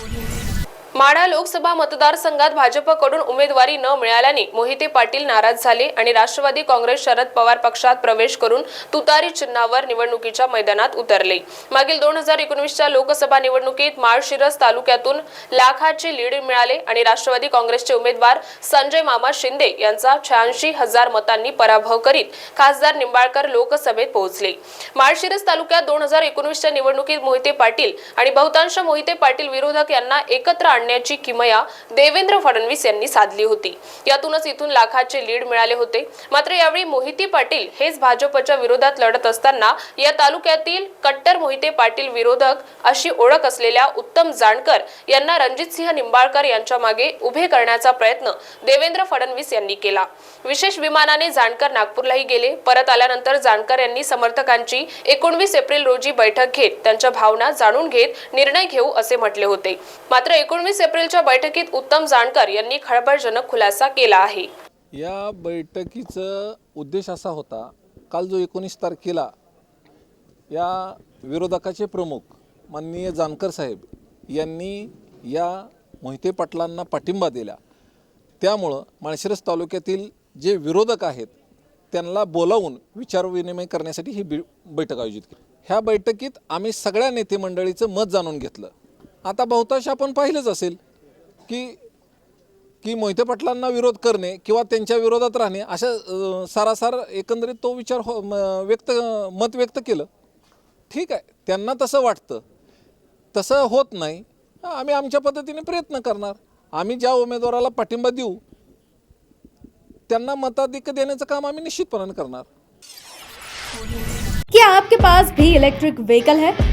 Audio Madha Lok Sabha मतदारसंघात भाजपकडून उमेदवारी न मिळाल्याने मोहिते पाटील नाराज झाले आणि राष्ट्रवादी काँग्रेस शरद पवार पक्षात प्रवेश करून तुतारी चिन्हावर निवडणुकीच्या मैदानात उतरले. मागील दोन हजार एकोणवीसच्या लोकसभा निवडणुकीत माळशिरस तालुक्यातून लाखाचे लीड मिळाले आणि राष्ट्रवादी काँग्रेसचे उमेदवार संजय मामा शिंदे यांचा शहाऐंशी हजार मतांनी पराभव करीत खासदार निंबाळकर लोकसभेत पोहोचले. माळशिरस तालुक्यात दोन हजार एकोणवीसच्या निवडणुकीत मोहिते पाटील आणि बहुतांश मोहिते पाटील विरोधक यांना एकत्र आणण्याची किमया देवेंद्र फडणवीस यांनी साधली होती. यातूनच इथून लाखाचे लीड मिळाले होते. मात्र यावेळी मोहिते पाटील हेच भाजपच्या विरोधात लढत असताना या तालुक्यातील कट्टर मोहिते पाटील विरोधक अशी ओळख असलेल्या उत्तम जाणकर यांना रणजितसिंह निंबाळकर यांच्या मागे उभे करण्याचा प्रयत्न देवेंद्र फडणवीस यांनी केला. विशेष विमानाने जाणकर नागपूरलाही गेले. परत आल्यानंतर जाणकर यांनी समर्थकांची एकोणवीस एप्रिल रोजी बैठक घेत त्यांच्या भावना जाणून घेत निर्णय घेऊ असे म्हटले होते. मात्र एकोणवीस एप्रिलच्या बैठकीत उत्तम जानकर यांनी खळबळजनक खुलासा केला आहे. या बैठकीचा उद्देश असा होता काल जो एकोणीस तारखेला या विरोधकाचे प्रमुख माननीय जानकर साहेब यांनी या मोहिते पाटलांना पाठिंबा दिला. त्यामुळं माळशिरस तालुक्यातील जे विरोधक आहेत त्यांना बोलावून विचारविनिमय करण्यासाठी ही बैठक आयोजित केली. ह्या बैठकीत आम्ही सगळ्या नेते मंडळीचं मत जाणून घेतलं. आता बहुतांश आपण पाहिलंच असेल की की मोहिते पाटलांना विरोध करणे किंवा त्यांच्या विरोधात राहणे अशा सारासार एकंदरीत तो विचार हो म, व्यक्त मत व्यक्त केलं. ठीक आहे त्यांना तसं वाटतं. तसं होत नाही. आम्ही आमच्या पद्धतीने प्रयत्न करणार. आम्ही ज्या उमेदवाराला पाठिंबा देऊ त्यांना मताधिक देण्याचं काम आम्ही निश्चितपणाने करणार. क्या आपके पास भी इलेक्ट्रिक व्हीकल है?